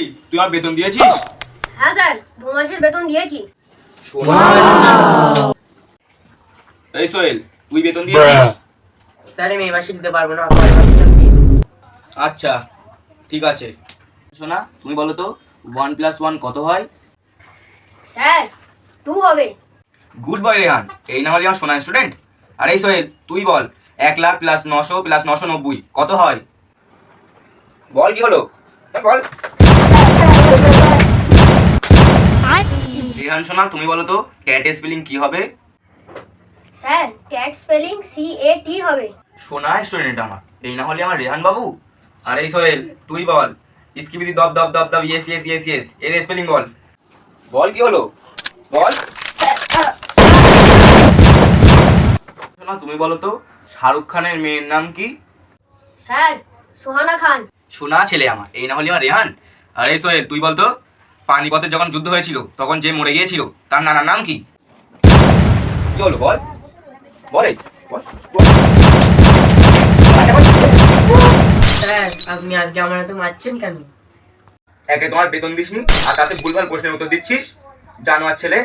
এই তুই আমার বেতন দিয়েছিস? হ্যাঁ স্যার দু মাসের বেতন দিয়েছি। এই সোহেল তুই বেতন দিয়েছিস? স্যার আমি এই মাসে দিতে পারব না পরের মাসে দিয়ে দেবো। আচ্ছা ঠিক আছে। শোনা তুমি বলো তো ওয়ান প্লাস ওয়ান কত হয়? স্যার টু হবে। Good boy Rehan. এই না হলে আমার সোনা স্টুডেন্ট আর এই সোহেল তুই বল এক লাখ প্লাস নশো প্লাস নশো নব্বই কত হয়? বল কি হলো? বল। রেহান সোনা তুমি বলো তো ক্যাট স্পেলিং কি হবে? Sir cat spelling C A T হবে। সোনা স্টুডেন্ট আমার এই না হলে আমার রেহান বাবু? আর এই সোহেল তুই বল ইসকিবিদি দব দব দব দব ইয়েস ইয়েস ইয়েস ইয়েস এর স্পেলিং বল। বল কি হলো? বল। সোনা তুমি বলো তো শাহরুখ খানের মেয়ের নাম কি? স্যার সোহানা খান। সোনা ছেলে আমার এই না হলে আমার রেহান। আর এই সোহেল তুই বলতো পানিপথে যখন যুদ্ধ হয়েছিল তখন যে মরে গিয়েছিল তার নানার নাম কি? কি হলো বল? বল বল, বল। স্যার আপনি আজকে আমার এত মারছেন কেন? একে তোমার বেতন দিসনি আর তাতে ভুলভাল প্রশ্নের উত্তর দিচ্ছিস। জানোয়ার ছেলে